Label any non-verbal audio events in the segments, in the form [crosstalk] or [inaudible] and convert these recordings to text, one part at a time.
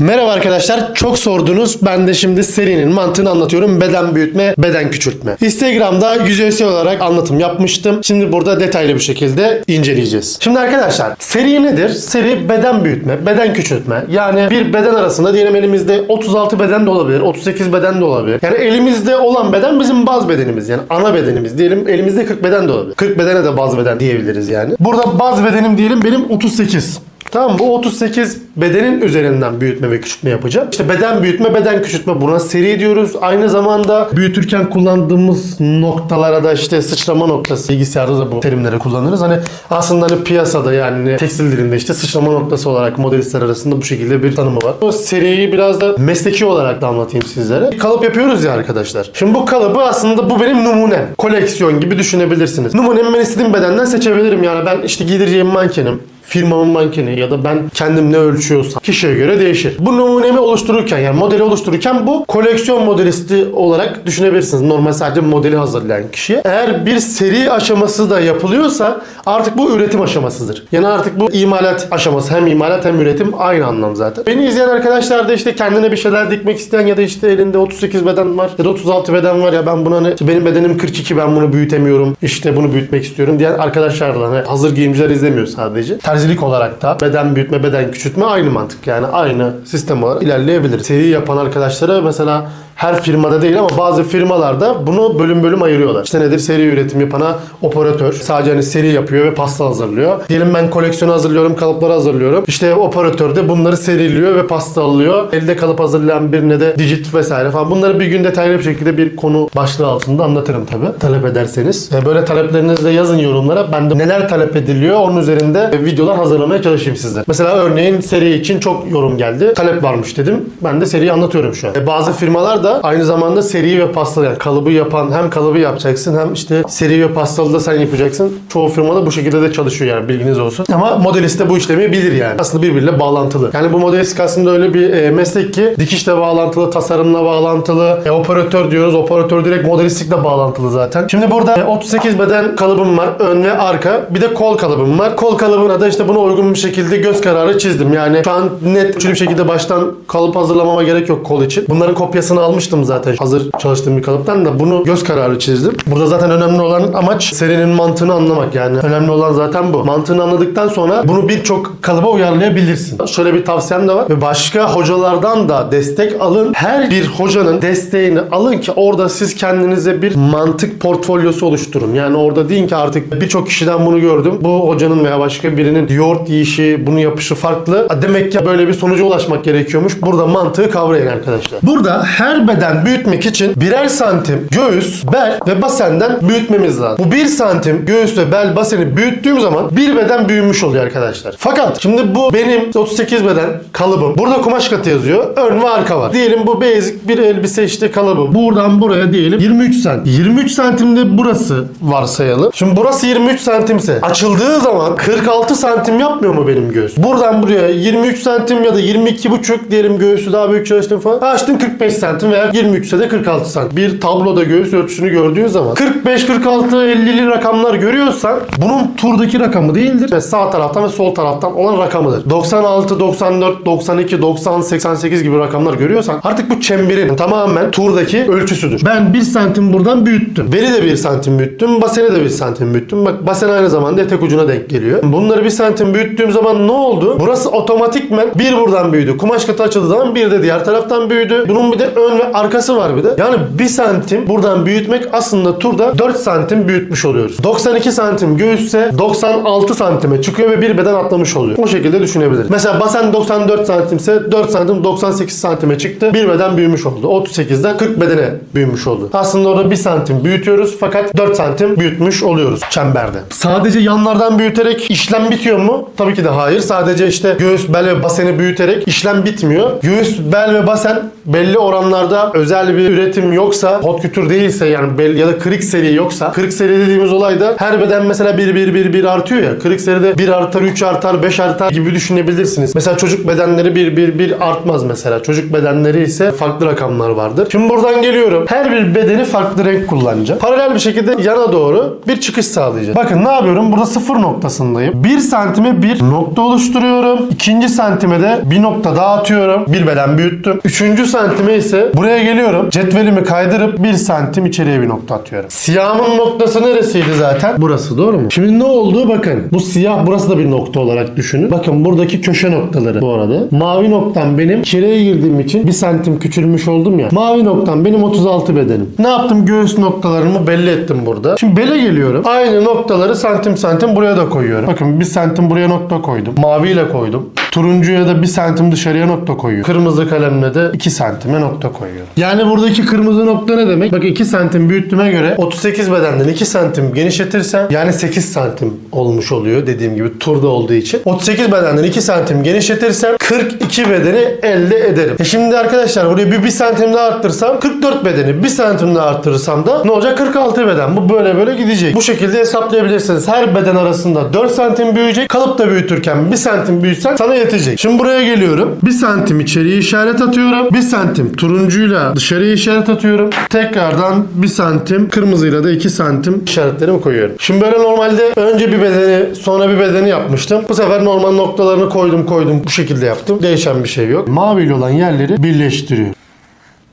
Merhaba arkadaşlar. Çok sordunuz. Ben de şimdi serinin mantığını anlatıyorum. Beden büyütme, beden küçültme. Instagram'da yüzeysel olarak anlatım yapmıştım. Şimdi burada detaylı bir şekilde inceleyeceğiz. Şimdi arkadaşlar seri nedir? Seri beden büyütme, beden küçültme. Yani bir beden arasında diyelim elimizde 36 beden de olabilir, 38 beden de olabilir. Yani elimizde olan beden bizim baz bedenimiz. Yani ana bedenimiz. Diyelim elimizde 40 beden de olabilir. 40 bedene de baz beden diyebiliriz yani. Burada baz bedenim diyelim benim 38. Tamam bu 38 bedenin üzerinden büyütme ve küçültme yapacağım. İşte beden büyütme, beden küçültme buna seri diyoruz. Aynı zamanda büyütürken kullandığımız noktalara da işte sıçrama noktası. Bilgisayarda da bu terimleri kullanırız. Hani aslında hani piyasada yani tekstil dilinde işte sıçrama noktası olarak modelistler arasında bu şekilde bir tanımı var. O seriyi biraz da mesleki olarak da anlatayım sizlere. Bir kalıp yapıyoruz ya arkadaşlar. Şimdi bu kalıbı aslında bu benim numunem. Koleksiyon gibi düşünebilirsiniz. Numunemi ben istediğim bedenden seçebilirim. Yani ben işte giydireceğim mankenim firmamın mankeni ya da ben kendim ne ölçüyorsam kişiye göre değişir. Bu numunemi oluştururken yani modeli oluştururken bu koleksiyon modelisti olarak düşünebilirsiniz. Normal sadece modeli hazırlayan kişiye. Eğer bir seri aşaması da yapılıyorsa artık bu üretim aşamasıdır. Yani artık bu imalat aşaması. Hem imalat hem üretim aynı anlam zaten. Beni izleyen arkadaşlar da işte kendine bir şeyler dikmek isteyen ya da işte elinde 38 beden var ya da 36 beden var ya ben buna ne işte benim bedenim 42 ben bunu büyütemiyorum. İşte bunu büyütmek istiyorum diyen arkadaşlar da hani hazır giyimciler izlemiyor sadece. Terzilik olarak da beden büyütme, beden küçültme aynı mantık. Yani aynı sistem olarak ilerleyebilir. Seri yapan arkadaşlara mesela her firmada değil ama bazı firmalarda bunu bölüm bölüm ayırıyorlar. İşte nedir? Seri üretim yapana operatör. Sadece hani seri yapıyor ve pasta hazırlıyor. Diyelim ben koleksiyonu hazırlıyorum, kalıpları hazırlıyorum. İşte operatör de bunları seriliyor ve pasta alıyor. Elde kalıp hazırlayan birine de digit vesaire falan. Bunları bir gün detaylı bir şekilde bir konu başlığı altında anlatırım tabii. Talep ederseniz. Böyle taleplerinizi de yazın yorumlara. Ben de neler talep ediliyor onun üzerinde videolar hazırlamaya çalışayım sizlere. Mesela örneğin seri için çok yorum geldi. Talep varmış dedim. Ben de seriyi anlatıyorum şu an. E, bazı firmalar da aynı zamanda seri ve pastalı yani kalıbı yapan hem kalıbı yapacaksın hem işte seri ve pastalı da sen yapacaksın. Çoğu firmada bu şekilde de çalışıyor yani bilginiz olsun. Ama modelist de bu işlemi bilir yani. Aslında birbiriyle bağlantılı. Yani bu modelist aslında öyle bir e, meslek ki dikişle bağlantılı, tasarımla bağlantılı. E, operatör diyoruz. Operatör direkt modelistlikle bağlantılı zaten. Şimdi burada e, 38 beden kalıbım var. Ön ve arka. Bir de kol kalıbım var. Kol kalıbına da işte buna uygun bir şekilde göz kararı çizdim. Yani şu an net bir şekilde baştan kalıp hazırlamama gerek yok kol için. Bunların kopyasını almıştım zaten hazır çalıştığım bir kalıptan da bunu göz kararı çizdim. Burada zaten önemli olan amaç serinin mantığını anlamak yani. Önemli olan zaten bu. Mantığını anladıktan sonra bunu birçok kalıba uyarlayabilirsin. Şöyle bir tavsiyem de var. Ve başka hocalardan da destek alın. Her bir hocanın desteğini alın ki orada siz kendinize bir mantık portfolyosu oluşturun. Yani orada deyin ki artık birçok kişiden bunu gördüm. Bu hocanın veya başka birinin yoğurt yiyişi, bunu yapışı farklı. Demek ki böyle bir sonuca ulaşmak gerekiyormuş. Burada mantığı kavrayın arkadaşlar. Burada her beden büyütmek için birer santim göğüs, bel ve basenden büyütmemiz lazım. Bu bir santim göğüs ve bel baseni büyüttüğüm zaman bir beden büyümüş oluyor arkadaşlar. Fakat şimdi bu benim 38 beden kalıbım. Burada kumaş katı yazıyor. Ön ve arka var. Diyelim bu basic bir elbise işte kalıbı. Buradan buraya diyelim 23 santim. 23 santimde burası varsayalım. Şimdi burası 23 santimse açıldığı zaman 46 santim yapmıyor mu benim göğüs? Buradan buraya 23 santim ya da 22 buçuk diyelim göğüsü daha büyük çalıştım falan. Açtım 45 santim veya 23 ise de 46 santim. Bir tabloda göğüs ölçüsünü gördüğün zaman 45, 46, 50'li rakamlar görüyorsan bunun turdaki rakamı değildir. Ve sağ taraftan ve sol taraftan olan rakamıdır. 96, 94, 92, 90, 88 gibi rakamlar görüyorsan artık bu çemberin tamamen turdaki ölçüsüdür. Ben 1 santim buradan büyüttüm. Beli de 1 santim büyüttüm. Baseni de 1 santim büyüttüm. Bak basen aynı zamanda etek ucuna denk geliyor. Bunları 1 santim büyüttüğüm zaman ne oldu? Burası otomatikmen bir buradan büyüdü. Kumaş katı açıldığı zaman bir de diğer taraftan büyüdü. Bunun bir de ön ve arkası var bir de. Yani 1 santim buradan büyütmek aslında turda 4 santim büyütmüş oluyoruz. 92 santim göğüsse 96 santime çıkıyor ve bir beden atlamış oluyor. O şekilde düşünebiliriz. Mesela basen 94 santimse 4 santim 98 santime çıktı. Bir beden büyümüş oldu. 38'den 40 bedene büyümüş oldu. Aslında orada 1 santim büyütüyoruz fakat 4 santim büyütmüş oluyoruz çemberde. Sadece yanlardan büyüterek işlem bitiyor mu? Tabii ki de hayır. Sadece işte göğüs, bel ve baseni büyüterek işlem bitmiyor. Göğüs, bel ve basen belli oranlarda bunlarda özel bir üretim yoksa, hot kütür değilse yani bel- ya da kırık seri yoksa, kırık seri dediğimiz olay da her beden mesela 1 1 1 1 artıyor ya. Kırık seride 1 artar, 3 artar, 5 artar gibi düşünebilirsiniz. Mesela çocuk bedenleri 1 1 1 artmaz mesela. Çocuk bedenleri ise farklı rakamlar vardır. Şimdi buradan geliyorum. Her bir bedeni farklı renk kullanacağım. Paralel bir şekilde yana doğru bir çıkış sağlayacağım. Bakın ne yapıyorum? Burada sıfır noktasındayım. 1 santime bir nokta oluşturuyorum. İkinci santime de bir nokta daha atıyorum. Bir beden büyüttüm. Üçüncü santime ise buraya geliyorum. Cetvelimi kaydırıp bir santim içeriye bir nokta atıyorum. Siyahımın noktası neresiydi zaten? Burası doğru mu? Şimdi ne oldu? Bakın bu siyah burası da bir nokta olarak düşünün. Bakın buradaki köşe noktaları bu arada. Mavi noktam benim içeriye girdiğim için bir santim küçülmüş oldum ya. Mavi noktam benim 36 bedenim. Ne yaptım? Göğüs noktalarımı belli ettim burada. Şimdi bele geliyorum. Aynı noktaları santim santim buraya da koyuyorum. Bakın bir santim buraya nokta koydum. Maviyle koydum. Turuncuya da bir santim dışarıya nokta koyuyorum. Kırmızı kalemle de 2 santime nokta koyuyorum. Yani buradaki kırmızı nokta ne demek? Bak 2 santim büyüttüğüme göre 38 bedenden 2 santim genişletirsen yani 8 santim olmuş oluyor dediğim gibi turda olduğu için. 38 bedenden 2 santim genişletirsem 42 bedeni elde ederim. E şimdi arkadaşlar buraya bir 1 santim daha arttırsam 44 bedeni 1 santim daha arttırırsam da ne olacak? 46 beden. Bu böyle böyle gidecek. Bu şekilde hesaplayabilirsiniz. Her beden arasında 4 santim büyüyecek. Kalıp da büyütürken 1 santim büyütsen sana yetecek. Şimdi buraya geliyorum. 1 santim içeriye işaret atıyorum. 1 santim turuncuyla dışarıya işaret atıyorum. Tekrardan 1 santim kırmızıyla da 2 santim işaretlerimi koyuyorum. Şimdi böyle normalde önce bir bedeni sonra bir bedeni yapmıştım. Bu sefer normal noktalarını koydum koydum bu şekilde yaptım. Değişen bir şey yok. Maviyle olan yerleri birleştiriyorum.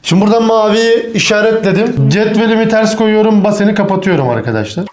Şimdi buradan maviyi işaretledim. Cetvelimi ters koyuyorum. Baseni kapatıyorum arkadaşlar.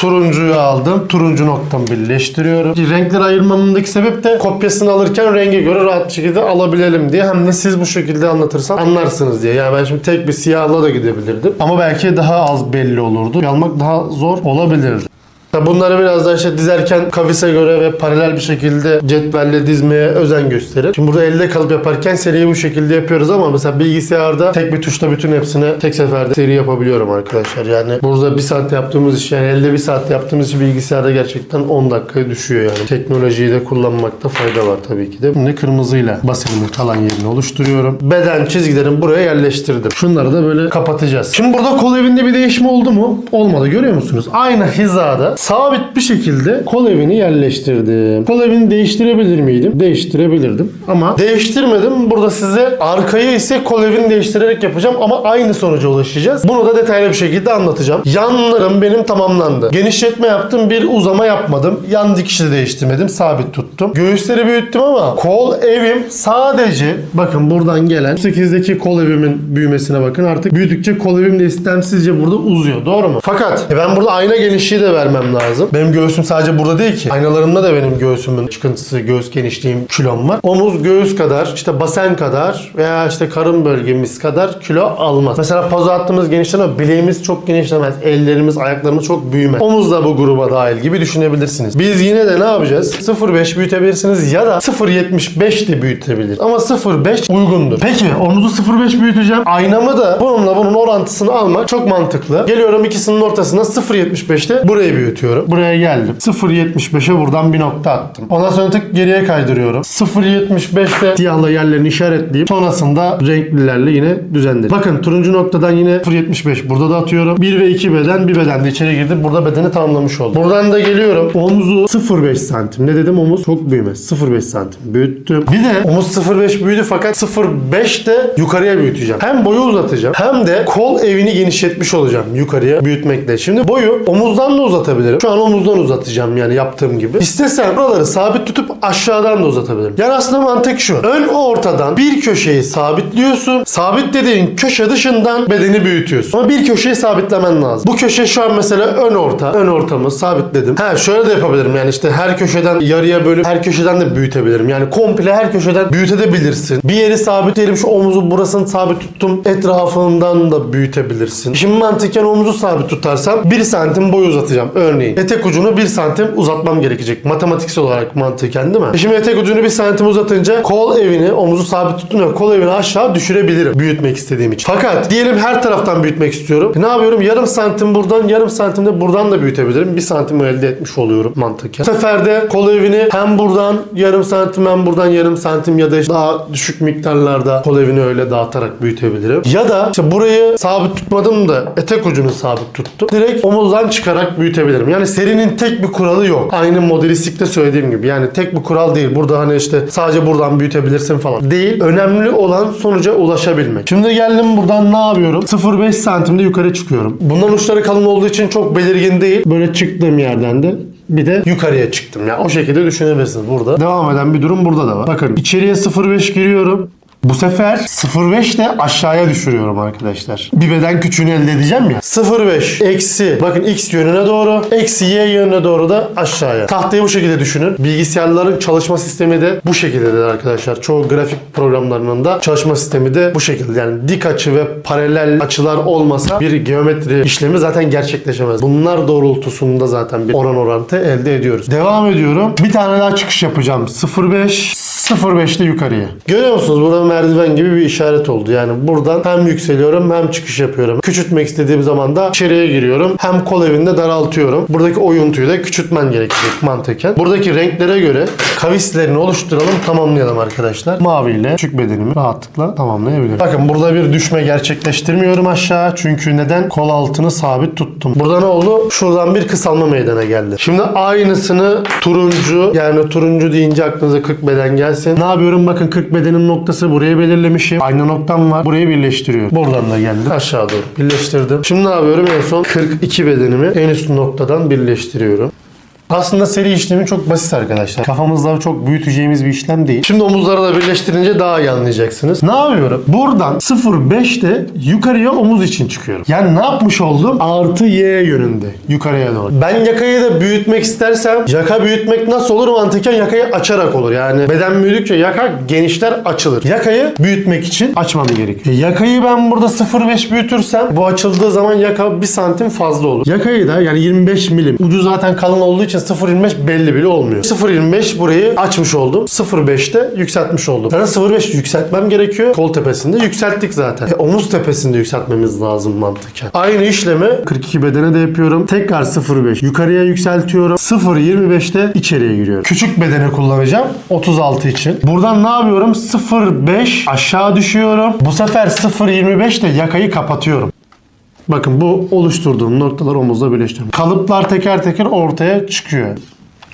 Turuncuyu aldım. Turuncu noktamı birleştiriyorum. Renkleri ayırmamdaki sebep de kopyasını alırken renge göre rahat bir şekilde alabilelim diye. Hem de siz bu şekilde anlatırsam anlarsınız diye. Yani ben şimdi tek bir siyahla da gidebilirdim. Ama belki daha az belli olurdu. Almak daha zor olabilirdi. Tabi Bunları biraz daha işte dizerken kavise göre ve paralel bir şekilde cetvelle dizmeye özen gösterir. Şimdi burada elde kalıp yaparken seriyi bu şekilde yapıyoruz ama mesela bilgisayarda tek bir tuşla bütün hepsini tek seferde seri yapabiliyorum arkadaşlar. Yani burada bir saat yaptığımız iş yani elde bir saat yaptığımız iş bilgisayarda gerçekten 10 dakikaya düşüyor yani. Teknolojiyi de kullanmakta fayda var tabii ki de. Şimdi kırmızıyla basenimin kalan yerini oluşturuyorum. Beden çizgilerimi buraya yerleştirdim. Şunları da böyle kapatacağız. Şimdi burada kol evinde bir değişme oldu mu? Olmadı görüyor musunuz? Aynı hizada sabit bir şekilde kol evini yerleştirdim. Kol evini değiştirebilir miydim? Değiştirebilirdim. Ama değiştirmedim. Burada size arkayı ise kol evini değiştirerek yapacağım ama aynı sonuca ulaşacağız. Bunu da detaylı bir şekilde anlatacağım. Yanlarım benim tamamlandı. Genişletme yaptım. Bir uzama yapmadım. Yan dikişi de değiştirmedim. Sabit tuttum. Göğüsleri büyüttüm ama kol evim sadece bakın buradan gelen 8'deki kol evimin büyümesine bakın. Artık büyüdükçe kol evim de istemsizce burada uzuyor. Doğru mu? Fakat e, ben burada ayna genişliği de vermem lazım. Benim göğsüm sadece burada değil ki. Aynalarımda da benim göğsümün çıkıntısı, göğüs genişliğim, kilom var. Omuz göğüs kadar, işte basen kadar veya işte karın bölgemiz kadar kilo almaz. Mesela poza attığımız genişleme bileğimiz çok genişlemez. Ellerimiz, ayaklarımız çok büyümez. Omuz da bu gruba dahil gibi düşünebilirsiniz. Biz yine de ne yapacağız? 0.5 büyütebilirsiniz ya da 0.75 de büyütebilir. Ama 0.5 uygundur. Peki omuzu 0.5 büyüteceğim. Aynamı da bununla bunun orantısını almak çok mantıklı. Geliyorum ikisinin ortasına 0.75'te burayı büyütüyorum. Buraya geldim. 0.75'e buradan bir nokta attım. Ondan sonra tık geriye kaydırıyorum. 0.75'te siyahla yerlerini işaretleyip sonrasında renklilerle yine düzenledim. Bakın turuncu noktadan yine 0.75 burada da atıyorum. 1 ve 2 beden bir beden de içeri girdi. Burada bedeni tamamlamış oldum. Buradan da geliyorum. Omuzu 0.5 santim. Ne dedim omuz? Çok büyümez. 0.5 santim. Büyüttüm. Bir de omuz 0.5 büyüdü fakat 0.5 de yukarıya büyüteceğim. Hem boyu uzatacağım hem de kol evini genişletmiş olacağım yukarıya büyütmekle. Şimdi boyu omuzdan da uzatabilirim. Şu an omuzdan uzatacağım yani yaptığım gibi. İstesem buraları sabit tutup aşağıdan da uzatabilirim. Yani aslında mantık şu. Ön ortadan bir köşeyi sabitliyorsun. Sabit dediğin köşe dışından bedeni büyütüyorsun. Ama bir köşeyi sabitlemen lazım. Bu köşe şu an mesela ön orta. Ön ortamı sabitledim. Ha şöyle de yapabilirim yani işte her köşeden yarıya bölüp her köşeden de büyütebilirim. Yani komple her köşeden büyütebilirsin. Bir yeri sabitleyelim şu omuzu burasını sabit tuttum. Etrafından da büyütebilirsin. Şimdi mantıken omuzu sabit tutarsam 1 santim boy uzatacağım ön Örneğin etek ucunu 1 santim uzatmam gerekecek. Matematiksel olarak mantıken değil mi? E şimdi etek ucunu 1 santim uzatınca kol evini, omuzu sabit tuttum ya kol evini aşağı düşürebilirim büyütmek istediğim için. Fakat diyelim her taraftan büyütmek istiyorum. E ne yapıyorum? Yarım santim buradan, yarım santim de buradan da büyütebilirim. 1 santim elde etmiş oluyorum mantıken. Bu sefer de kol evini hem buradan yarım santim hem buradan yarım santim ya da işte daha düşük miktarlarda kol evini öyle dağıtarak büyütebilirim. Ya da işte burayı sabit tutmadım da etek ucunu sabit tuttum. Direkt omuzdan çıkarak büyütebilirim. Yani serinin tek bir kuralı yok. Aynı modelistikte söylediğim gibi. Yani tek bir kural değil. Burada hani işte sadece buradan büyütebilirsin falan. Değil. Önemli olan sonuca ulaşabilmek. Şimdi geldim buradan ne yapıyorum? 0.5 santimde yukarı çıkıyorum. Bundan uçları kalın olduğu için çok belirgin değil. Böyle çıktığım yerden de bir de yukarıya çıktım. Ya o şekilde düşünebilirsiniz burada. Devam eden bir durum burada da var. Bakın içeriye 0.5 giriyorum. Bu sefer 0.5 de aşağıya düşürüyorum arkadaşlar. Bir beden küçüğünü elde edeceğim ya. 0.5 eksi bakın x yönüne doğru eksi y yönüne doğru da aşağıya. Tahtayı bu şekilde düşünün. Bilgisayarların çalışma sistemi de bu şekildedir arkadaşlar. Çoğu grafik programlarının da çalışma sistemi de bu şekilde. Yani dik açı ve paralel açılar olmasa bir geometri işlemi zaten gerçekleşemez. Bunlar doğrultusunda zaten bir oran orantı elde ediyoruz. Devam ediyorum. Bir tane daha çıkış yapacağım. 0.5 0.5'te yukarıya. Görüyor musunuz? Burada merdiven gibi bir işaret oldu. Yani buradan hem yükseliyorum hem çıkış yapıyorum. Küçültmek istediğim zaman da içeriye giriyorum. Hem kol evinde daraltıyorum. Buradaki oyuntuyu da küçültmen gerekecek mantıken. Buradaki renklere göre kavislerini oluşturalım, tamamlayalım arkadaşlar. Mavi ile küçük bedenimi rahatlıkla tamamlayabilirim. Bakın burada bir düşme gerçekleştirmiyorum aşağı. Çünkü neden? Kol altını sabit tuttum. Burada ne oldu? Şuradan bir kısalma meydana geldi. Şimdi aynısını turuncu yani turuncu deyince aklınıza 40 beden gelsin. Ne yapıyorum? Bakın 40 bedenin noktası buraya belirlemişim. Aynı noktam var. Burayı birleştiriyorum. Buradan da geldi. Aşağı doğru birleştirdim. Şimdi ne yapıyorum? En son 42 bedenimi en üst noktadan birleştiriyorum. Aslında seri işlemi çok basit arkadaşlar. Kafamızda çok büyüteceğimiz bir işlem değil. Şimdi omuzları da birleştirince daha iyi anlayacaksınız. Ne yapıyorum? Buradan 0.5'te yukarıya omuz için çıkıyorum. Yani ne yapmış oldum? Artı y yönünde. Yukarıya doğru. Ben yakayı da büyütmek istersem yaka büyütmek nasıl olur? Mantıken yakayı açarak olur. Yani beden büyüdükçe yaka genişler açılır. Yakayı büyütmek için açmam gerekiyor. E, Yakayı ben burada 0.5 büyütürsem bu açıldığı zaman yaka 1 santim fazla olur. Yakayı da yani 25 milim. Ucu zaten kalın olduğu için 0.25 belli bile olmuyor. 0.25 burayı açmış oldum. 0.5'te yükseltmiş oldum. Yani 0.5 yükseltmem gerekiyor. Kol tepesinde yükselttik zaten. E, omuz tepesinde yükseltmemiz lazım mantıken. Aynı işlemi 42 bedene de yapıyorum. Tekrar 0.5 yukarıya yükseltiyorum. 0.25'te içeriye giriyorum. Küçük bedeni kullanacağım. 36 için. Buradan ne yapıyorum? 0.5 aşağı düşüyorum. Bu sefer 0.25'te yakayı kapatıyorum. Bakın bu oluşturduğum noktalar omuzla birleştiriyorum. Kalıplar teker teker ortaya çıkıyor.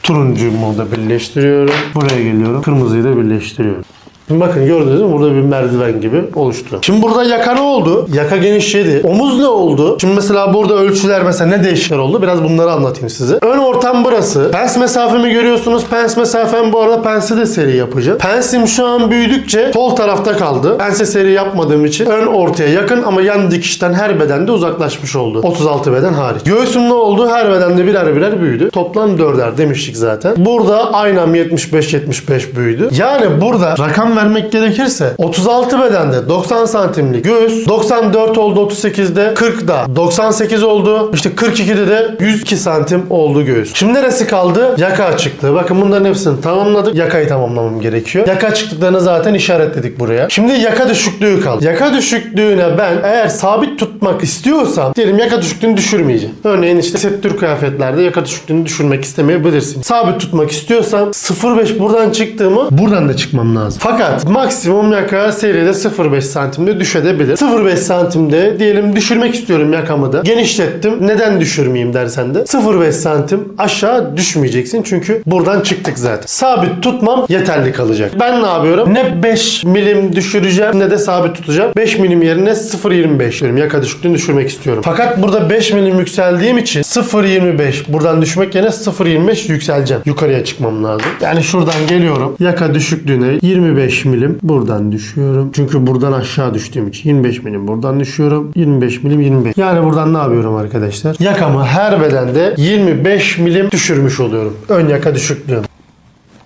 Turuncumu da birleştiriyorum. Buraya geliyorum. Kırmızıyı da birleştiriyorum. Bakın gördünüz mü? Burada bir merdiven gibi oluştu. Şimdi burada yaka ne oldu? Yaka genişledi. Omuz ne oldu? Şimdi mesela burada ölçüler mesela ne değişiklikler oldu? Biraz bunları anlatayım size. Ön ortam burası. Pens mesafemi görüyorsunuz. Pens mesafem bu arada pense de seri yapacağım. Pensim şu an büyüdükçe sol tarafta kaldı. Pense seri yapmadığım için ön ortaya yakın ama yan dikişten her bedende uzaklaşmış oldu. 36 beden hariç. Göğsüm ne oldu? Her bedende birer birer büyüdü. Toplam dörder demiştik zaten. Burada aynam 75-75 büyüdü. Yani burada rakam vermek gerekirse 36 bedende 90 santimlik göğüs 94 oldu 38'de 40'da 98 oldu işte 42'de de 102 santim oldu göğüs. Şimdi neresi kaldı? Yaka açıklığı. Bakın bunların hepsini tamamladık. Yakayı tamamlamam gerekiyor. Yaka açıklıklarını zaten işaretledik buraya. Şimdi yaka düşüklüğü kaldı. Yaka düşüklüğüne ben eğer sabit tutmak istiyorsam diyelim yaka düşüklüğünü düşürmeyeceğim. Örneğin işte settür kıyafetlerde yaka düşüklüğünü düşürmek istemeyebilirsin. Sabit tutmak istiyorsam 0.5 buradan çıktığımı buradan da çıkmam lazım. Fakat maksimum yaka seride 0.5 santimde düşebilir. 0.5 santimde diyelim düşürmek istiyorum yakamı da. Genişlettim. Neden düşürmeyeyim dersen de 0.5 santim aşağı düşmeyeceksin. Çünkü buradan çıktık zaten. Sabit tutmam yeterli kalacak. Ben ne yapıyorum? Ne 5 milim düşüreceğim ne de sabit tutacağım. 5 milim yerine 0.25 diyorum. Yaka düşüklüğünü düşürmek istiyorum. Fakat burada 5 milim yükseldiğim için 0.25 buradan düşmek yerine 0.25 yükseleceğim. Yukarıya çıkmam lazım. Yani şuradan geliyorum. Yaka düşüklüğüne 25 milim buradan düşüyorum. Çünkü buradan aşağı düştüğüm için 25 milim buradan düşüyorum. 25 milim 25. Yani buradan ne yapıyorum arkadaşlar? Yakamı her bedende 25 milim düşürmüş oluyorum. Ön yaka düşüklüğüm.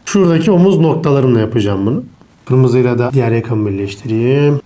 Şuradaki omuz noktalarımla yapacağım bunu. Kırmızıyla da diğer yakamı birleştireyim.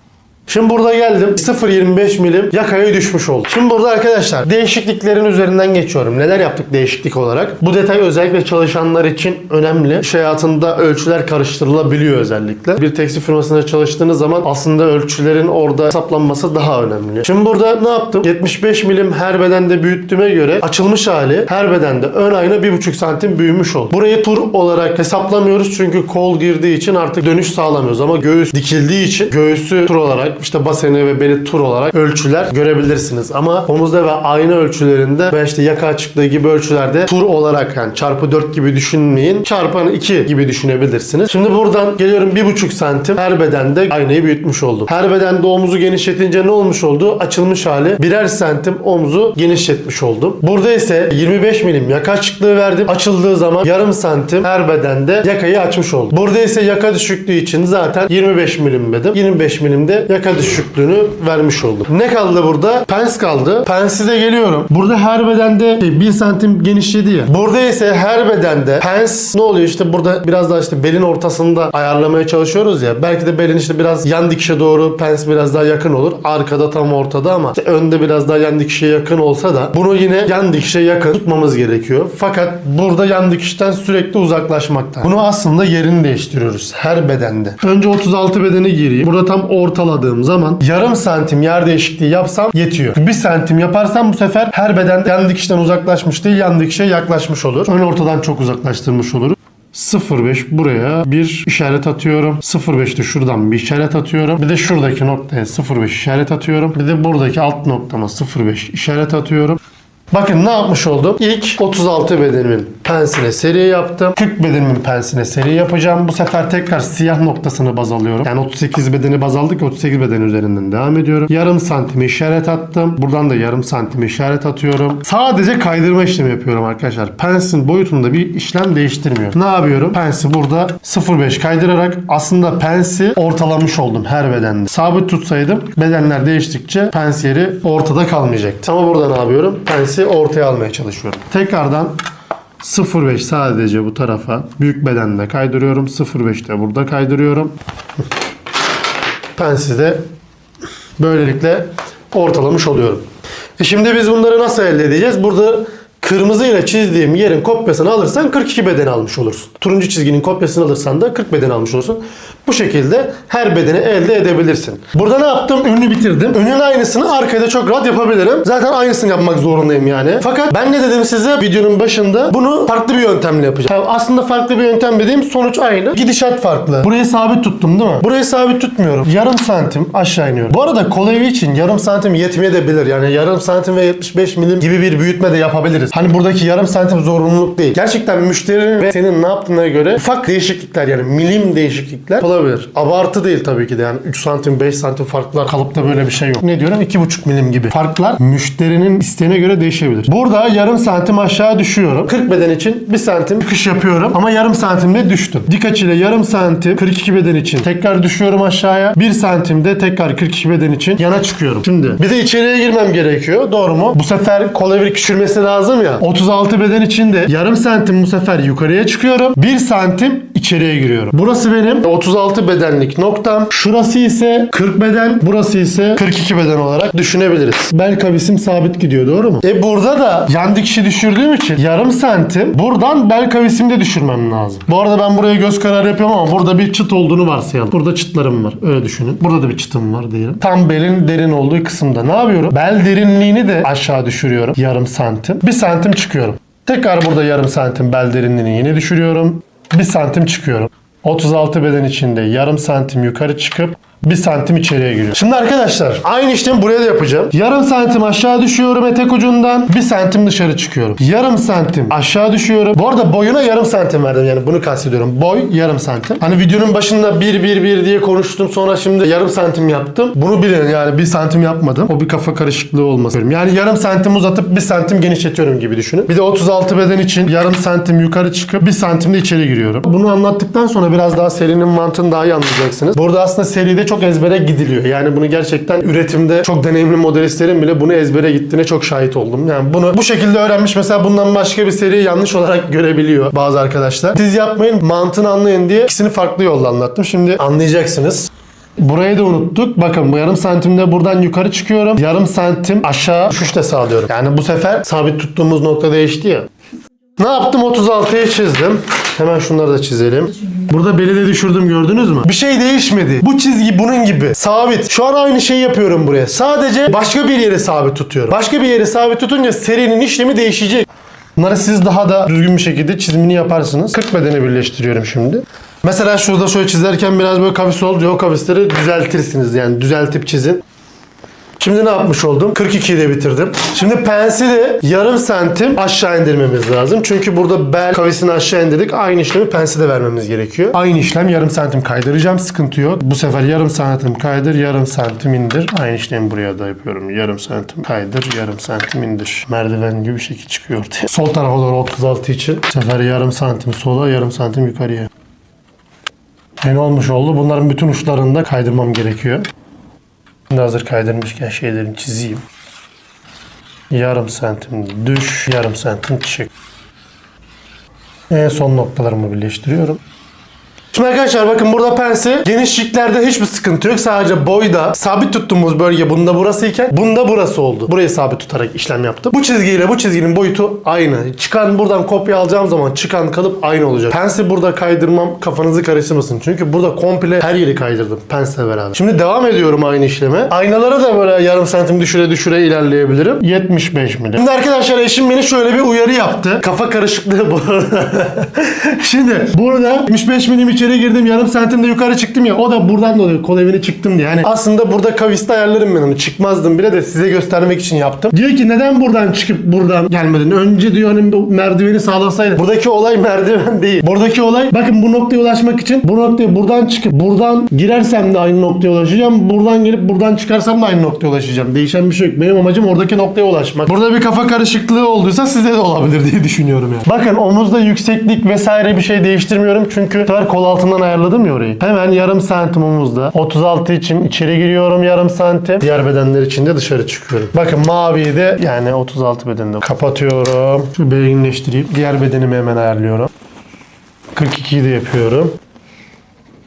Şimdi burada geldim 0.25 milim yakaya düşmüş oldu. Şimdi burada arkadaşlar değişikliklerin üzerinden geçiyorum. Neler yaptık değişiklik olarak? Bu detay özellikle çalışanlar için önemli. İş hayatında ölçüler karıştırılabiliyor özellikle. Bir tekstil firmasında çalıştığınız zaman aslında ölçülerin orada hesaplanması daha önemli. Şimdi burada ne yaptım? 75 milim her bedende büyüttüğüme göre açılmış hali her bedende ön ayna 1.5 santim büyümüş oldu. Burayı tur olarak hesaplamıyoruz çünkü kol girdiği için artık dönüş sağlamıyoruz ama göğüs dikildiği için göğüsü tur olarak işte baseni ve beli tur olarak ölçüler görebilirsiniz. Ama omuzda ve ayna ölçülerinde ve işte yaka açıklığı gibi ölçülerde tur olarak yani çarpı 4 gibi düşünmeyin. Çarpı 2 gibi düşünebilirsiniz. Şimdi buradan geliyorum 1.5 santim her bedende aynayı büyütmüş oldum. Her bedende omuzu genişletince ne olmuş oldu? Açılmış hali birer santim omuzu genişletmiş oldum. Burada ise 25 milim yaka açıklığı verdim. Açıldığı zaman yarım santim her bedende yakayı açmış oldum. Burada ise yaka düşüklüğü için zaten 25 milim dedim. 25 milimde yaka düşüklüğünü vermiş oldum. Ne kaldı burada? Pens kaldı. Pensi de geliyorum. Burada her bedende 1 santim genişledi ya. Burada ise her bedende pens ne oluyor işte burada biraz daha işte belin ortasında ayarlamaya çalışıyoruz ya. Belki de belin işte biraz yan dikişe doğru pens biraz daha yakın olur. Arkada tam ortada ama işte önde biraz daha yan dikişe yakın olsa da bunu yine yan dikişe yakın tutmamız gerekiyor. Fakat burada yan dikişten sürekli uzaklaşmakta. Bunu aslında yerini değiştiriyoruz her bedende. Önce 36 bedeni gireyim. Burada tam ortaladığım zaman yarım santim yer değişikliği yapsam yetiyor. Bir santim yaparsam bu sefer her beden yan dikişten uzaklaşmış değil yan dikişe yaklaşmış olur. Ön ortadan çok uzaklaştırmış olur. 05 buraya bir işaret atıyorum. 05'te şuradan bir işaret atıyorum. Bir de şuradaki noktaya 05 işaret atıyorum. Bir de buradaki alt noktama 05 işaret atıyorum. Bakın ne yapmış oldum? İlk 36 bedenimin pensine seri yaptım. 40 bedenimin pensine seri yapacağım. Bu sefer tekrar siyah noktasını baz alıyorum. Yani 38 bedeni baz aldık. 38 beden üzerinden devam ediyorum. Yarım santimi işaret attım. Buradan da yarım santimi işaret atıyorum. Sadece kaydırma işlemi yapıyorum arkadaşlar. Pensin boyutunda bir işlem değiştirmiyorum. Ne yapıyorum? Pensi burada 0.5 kaydırarak aslında pensi ortalamış oldum her bedende. Sabit tutsaydım bedenler değiştikçe pens yeri ortada kalmayacaktı. Ama burada ne yapıyorum? Pensi ortaya almaya çalışıyorum. Tekrardan 0.5 sadece bu tarafa büyük bedende kaydırıyorum. 0.5 de burada kaydırıyorum. Pensi de böylelikle ortalamış oluyorum. E şimdi biz bunları nasıl elde edeceğiz? Burada kırmızı ile çizdiğim yerin kopyasını alırsan 42 beden almış olursun. Turuncu çizginin kopyasını alırsan da 40 beden almış olursun. Bu şekilde her bedeni elde edebilirsin. Burada ne yaptım? Önünü bitirdim. Önün aynısını arkada çok rahat yapabilirim. Zaten aynısını yapmak zorundayım yani. Fakat ben ne dedim size videonun başında? Bunu farklı bir yöntemle yapacağım. Tamam, aslında farklı bir yöntem dediğim sonuç aynı. Gidişat farklı. Burayı sabit tuttum değil mi? Burayı sabit tutmuyorum. Yarım santim aşağı iniyorum. Bu arada kol evi için yarım santim yetmeyebilir. Yani yarım santim ve 75 milim gibi bir büyütme de yapabiliriz. Hani buradaki yarım santim zorunluluk değil. Gerçekten müşterinin ve senin ne yaptığına göre ufak değişiklikler yani milim değişiklikler olabilir. Abartı değil tabii ki de yani 3 santim 5 santim farklar kalıpta böyle bir şey yok. Ne diyorum 2,5 milim gibi. Farklar müşterinin isteğine göre değişebilir. Burada yarım santim aşağı düşüyorum. 40 beden için 1 santim çıkış yapıyorum ama yarım santimde düştüm. Dik açıyla yarım santim 42 beden için tekrar düşüyorum aşağıya. 1 santimde tekrar 42 beden için yana çıkıyorum. Şimdi bir de içeriye girmem gerekiyor. Doğru mu? Bu sefer kol evri küçülmesi lazım ya. 36 beden için de yarım santim bu sefer yukarıya çıkıyorum. 1 santim içeriye giriyorum. Burası benim 36 bedenlik noktam. Şurası ise 40 beden. Burası ise 42 beden olarak düşünebiliriz. Bel kavisim sabit gidiyor doğru mu? E burada da yan dikişi düşürdüğüm için yarım santim buradan bel kavisimi de düşürmem lazım. Bu arada ben buraya göz kararı yapıyorum ama burada bir çıt olduğunu varsayalım. Burada çıtlarım var. Öyle düşünün. Burada da bir çıtım var diyelim. Tam belin derin olduğu kısımda ne yapıyorum? Bel derinliğini de aşağı düşürüyorum. Yarım santim. Bir santim çıkıyorum. Tekrar burada yarım santim bel derinliğini yine düşürüyorum. Bir santim çıkıyorum. 36 beden içinde yarım santim yukarı çıkıp bir santim içeriye giriyor. Şimdi arkadaşlar aynı işlemi buraya da yapacağım. Yarım santim aşağı düşüyorum etek ucundan. Bir santim dışarı çıkıyorum. Yarım santim aşağı düşüyorum. Bu arada boyuna yarım santim verdim yani bunu kastediyorum. Boy yarım santim. Hani videonun başında 1 1 1 diye konuştum sonra şimdi yarım santim yaptım. Bunu bilin yani bir santim yapmadım. O bir kafa karışıklığı olmasın. Yani yarım santim uzatıp bir santim genişletiyorum gibi düşünün. Bir de 36 beden için yarım santim yukarı çıkıp bir santim de içeri giriyorum. Bunu anlattıktan sonra biraz daha serinin mantığını daha iyi anlayacaksınız. Burada aslında seride çok ezbere gidiliyor. Yani bunu gerçekten üretimde çok deneyimli modelistlerin bile bunu ezbere gittiğine çok şahit oldum. Yani bunu bu şekilde öğrenmiş mesela bundan başka bir seri yanlış olarak görebiliyor bazı arkadaşlar. Siz yapmayın mantığını anlayın diye ikisini farklı yolla anlattım. Şimdi anlayacaksınız. Burayı da unuttuk. Bakın bu yarım santimde buradan yukarı çıkıyorum. Yarım santim aşağı düşüş de sağlıyorum. Yani bu sefer sabit tuttuğumuz nokta değişti ya. Ne yaptım? 36'yı çizdim. Hemen şunları da çizelim. Burada beli de düşürdüm gördünüz mü? Bir şey değişmedi. Bu çizgi bunun gibi. Sabit. Şu an aynı şeyi yapıyorum buraya. Sadece başka bir yere sabit tutuyorum. Başka bir yere sabit tutunca serinin işlemi değişecek. Bunları siz daha da düzgün bir şekilde çizimini yaparsınız. 40 bedeni birleştiriyorum şimdi. Mesela şurada şöyle çizerken biraz böyle kavis oldu. O kavisleri düzeltirsiniz yani düzeltip çizin. Şimdi ne yapmış oldum? 42'yi de bitirdim. Şimdi pensi de yarım santim aşağı indirmemiz lazım. Çünkü burada bel kavisini aşağı indirdik. Aynı işlemi pensi de vermemiz gerekiyor. Aynı işlem yarım santim kaydıracağım. Sıkıntı yok. Bu sefer yarım santim kaydır, yarım santim indir. Aynı işlemi buraya da yapıyorum. Yarım santim kaydır, yarım santim indir. Merdiven gibi bir şekil çıkıyor ortaya. Sol tarafa doğru 36 için. Bu sefer yarım santim sola, yarım santim yukarıya. Ne olmuş oldu? Bunların bütün uçlarını da kaydırmam gerekiyor. Şimdi hazır kaydırmışken şeylerini çizeyim. Yarım santim düş, yarım santim çık. En son noktalarımı birleştiriyorum. Şimdi arkadaşlar bakın burada pense genişliklerde hiçbir sıkıntı yok. Sadece boyda sabit tuttuğumuz bölge bunda burasıyken bunda burası oldu. Burayı sabit tutarak işlem yaptım. Bu çizgiyle bu çizginin boyutu aynı. Çıkan buradan kopya alacağım zaman çıkan kalıp aynı olacak. Pense burada kaydırmam kafanızı karıştırmasın. Çünkü burada komple her yeri kaydırdım pensle beraber. Şimdi devam ediyorum aynı işleme. Aynalara da böyle yarım santim düşüre düşüre ilerleyebilirim. 75 milim. Şimdi arkadaşlar eşim beni şöyle bir uyarı yaptı. Kafa karışıklığı bu. [laughs] Şimdi burada 75 milim içeri girdim yarım santim de yukarı çıktım ya o da buradan dolayı kol evine çıktım diye. Yani aslında burada kaviste ayarlarım ben onu çıkmazdım bile de size göstermek için yaptım. Diyor ki neden buradan çıkıp buradan gelmedin? Önce diyor hani merdiveni sağlasaydın. Buradaki olay [laughs] merdiven değil. Buradaki olay bakın bu noktaya ulaşmak için bu noktaya buradan çıkıp buradan girersem de aynı noktaya ulaşacağım. Buradan gelip buradan çıkarsam da aynı noktaya ulaşacağım. Değişen bir şey yok. Benim amacım oradaki noktaya ulaşmak. Burada bir kafa karışıklığı olduysa size de olabilir diye düşünüyorum yani. Bakın omuzda yükseklik vesaire bir şey değiştirmiyorum. Çünkü bu sefer kol altından ayarladım ya orayı. Hemen yarım santim omuzda. 36 için içeri giriyorum yarım santim. Diğer bedenler için de dışarı çıkıyorum. Bakın maviyi de yani 36 bedende kapatıyorum. Şu belirginleştireyim. Diğer bedenimi hemen ayarlıyorum. 42'yi de yapıyorum.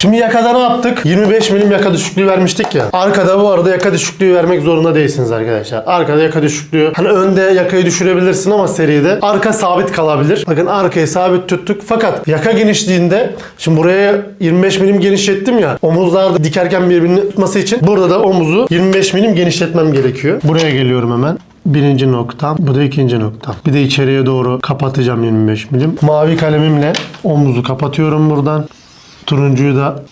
Şimdi yakada ne yaptık? 25 milim yaka düşüklüğü vermiştik ya. Arkada bu arada yaka düşüklüğü vermek zorunda değilsiniz arkadaşlar. Arkada yaka düşüklüğü. Hani önde yakayı düşürebilirsin ama seride arka sabit kalabilir. Bakın arkayı sabit tuttuk. Fakat yaka genişliğinde şimdi buraya 25 milim genişlettim ya. Omuzlarda dikerken birbirini tutması için burada da omuzu 25 milim genişletmem gerekiyor. Buraya geliyorum hemen. Birinci noktam. Bu da ikinci noktam. Bir de içeriye doğru kapatacağım 25 milim. Mavi kalemimle omuzu kapatıyorum buradan. Turuncuyu da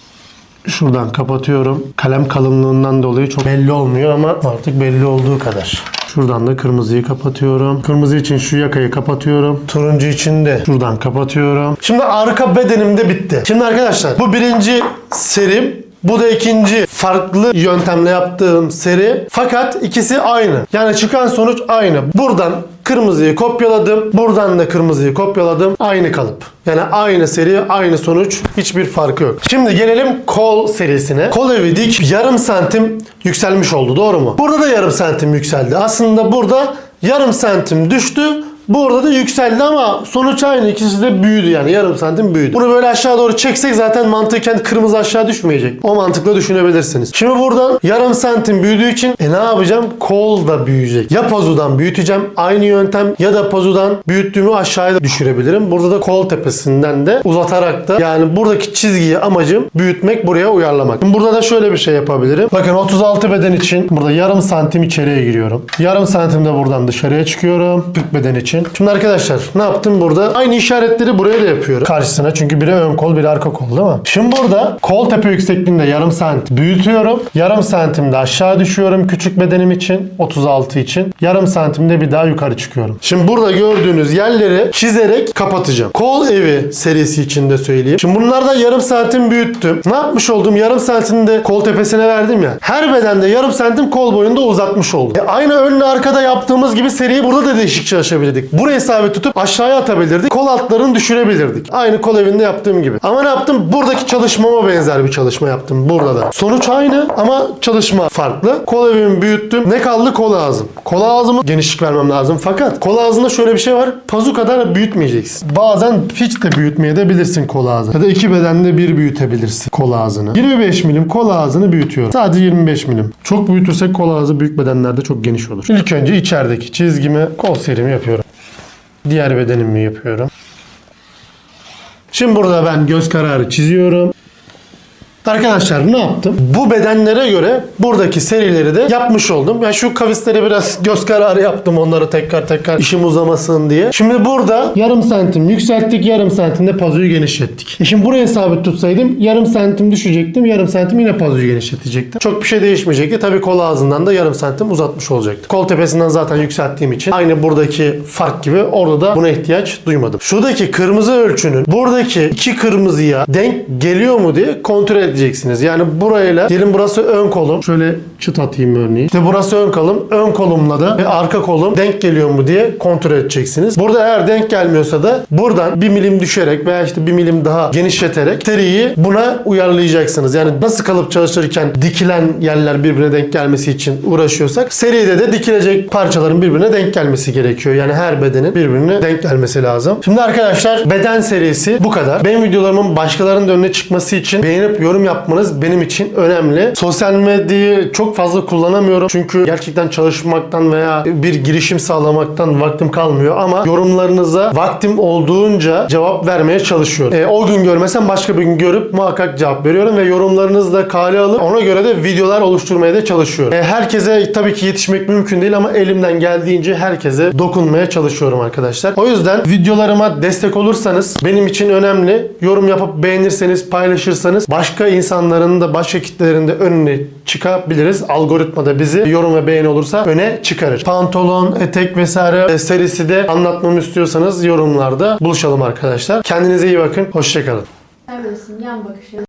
şuradan kapatıyorum. Kalem kalınlığından dolayı çok belli olmuyor ama artık belli olduğu kadar. Şuradan da kırmızıyı kapatıyorum. Kırmızı için şu yakayı kapatıyorum. Turuncu için de şuradan kapatıyorum. Şimdi arka bedenim de bitti. Şimdi arkadaşlar bu birinci serim. Bu da ikinci farklı yöntemle yaptığım seri. Fakat ikisi aynı. Yani çıkan sonuç aynı. Buradan kırmızıyı kopyaladım. Buradan da kırmızıyı kopyaladım. Aynı kalıp. Yani aynı seri, aynı sonuç. Hiçbir farkı yok. Şimdi gelelim kol serisine. Kol evi dik yarım santim yükselmiş oldu. Doğru mu? Burada da yarım santim yükseldi. Aslında burada yarım santim düştü. Burada da yükseldi ama sonuç aynı. İkisi de büyüdü yani. Yarım santim büyüdü. Bunu böyle aşağı doğru çeksek zaten mantıken kırmızı aşağı düşmeyecek. O mantıkla düşünebilirsiniz. Şimdi buradan yarım santim büyüdüğü için e ne yapacağım? Kol da büyüyecek. Ya pazudan büyüteceğim aynı yöntem ya da pazudan büyüttüğümü aşağıya düşürebilirim. Burada da kol tepesinden de uzatarak da yani buradaki çizgiyi amacım büyütmek buraya uyarlamak. Şimdi burada da şöyle bir şey yapabilirim. Bakın 36 beden için burada yarım santim içeriye giriyorum. Yarım santim de buradan dışarıya çıkıyorum. 40 beden için. Şimdi arkadaşlar ne yaptım burada? Aynı işaretleri buraya da yapıyorum. Karşısına çünkü biri ön kol biri arka kol değil mi? Şimdi burada kol tepe yüksekliğinde yarım santim büyütüyorum. Yarım santimde aşağı düşüyorum küçük bedenim için 36 için. Yarım santimde bir daha yukarı çıkıyorum. Şimdi burada gördüğünüz yerleri çizerek kapatacağım. Kol evi serisi içinde söyleyeyim. Şimdi bunlardan yarım santim büyüttüm. Ne yapmış oldum? Yarım santimde kol tepesine verdim ya. Her bedende yarım santim kol boyunda uzatmış oldum. E aynı önle arkada yaptığımız gibi seriyi burada da değişik çalışabilirdik. Atabilirdik. Burayı sabit tutup aşağıya atabilirdik. Kol altlarını düşürebilirdik. Aynı kol evinde yaptığım gibi. Ama ne yaptım? Buradaki çalışmama benzer bir çalışma yaptım burada da. Sonuç aynı ama çalışma farklı. Kol evimi büyüttüm. Ne kaldı? Kol ağzım. Kol ağzımı genişlik vermem lazım. Fakat kol ağzında şöyle bir şey var. Pazu kadar büyütmeyeceksin. Bazen hiç de büyütmeye de bilirsin kol ağzını. Ya da iki bedende bir büyütebilirsin kol ağzını. 25 milim kol ağzını büyütüyorum. Sadece 25 milim. Çok büyütürsek kol ağzı büyük bedenlerde çok geniş olur. İlk önce içerideki çizgimi kol serimi yapıyorum. Diğer bedenimi yapıyorum. Şimdi burada ben göz kararı çiziyorum. Arkadaşlar ne yaptım? Bu bedenlere göre buradaki serileri de yapmış oldum. Yani şu kavisleri biraz göz kararı yaptım onları tekrar tekrar işim uzamasın diye. Şimdi burada yarım santim yükselttik, yarım santim de pazuyu genişlettik. E şimdi buraya sabit tutsaydım yarım santim düşecektim, yarım santim yine pazuyu genişletecektim. Çok bir şey değişmeyecekti. Tabii kol ağzından da yarım santim uzatmış olacaktı. Kol tepesinden zaten yükselttiğim için aynı buradaki fark gibi orada da buna ihtiyaç duymadım. Şuradaki kırmızı ölçünün buradaki iki kırmızıya denk geliyor mu diye kontrol edeceksiniz. Yani burayla diyelim burası ön kolum. Şöyle çıt atayım örneğin. İşte burası ön kolum. Ön kolumla da ve arka kolum denk geliyor mu diye kontrol edeceksiniz. Burada eğer denk gelmiyorsa da buradan bir milim düşerek veya işte bir milim daha genişleterek seriyi buna uyarlayacaksınız. Yani nasıl kalıp çalışırken dikilen yerler birbirine denk gelmesi için uğraşıyorsak seride de dikilecek parçaların birbirine denk gelmesi gerekiyor. Yani her bedenin birbirine denk gelmesi lazım. Şimdi arkadaşlar beden serisi bu kadar. Benim videolarımın başkalarının önüne çıkması için beğenip yorum yapmanız benim için önemli. Sosyal medyayı çok fazla kullanamıyorum. Çünkü gerçekten çalışmaktan veya bir girişim sağlamaktan vaktim kalmıyor ama yorumlarınıza vaktim olduğunca cevap vermeye çalışıyorum. E, o gün görmesem başka bir gün görüp muhakkak cevap veriyorum ve yorumlarınızı da kale alıp ona göre de videolar oluşturmaya da çalışıyorum. E, herkese tabii ki yetişmek mümkün değil ama elimden geldiğince herkese dokunmaya çalışıyorum arkadaşlar. O yüzden videolarıma destek olursanız benim için önemli. Yorum yapıp beğenirseniz, paylaşırsanız başka insanların da başka kitlelerin de önüne çıkabiliriz. Algoritmada bizi yorum ve beğeni olursa öne çıkarır. Pantolon, etek vesaire e, serisi de anlatmamı istiyorsanız yorumlarda buluşalım arkadaşlar. Kendinize iyi bakın. Hoşçakalın. Sen yan bakışı.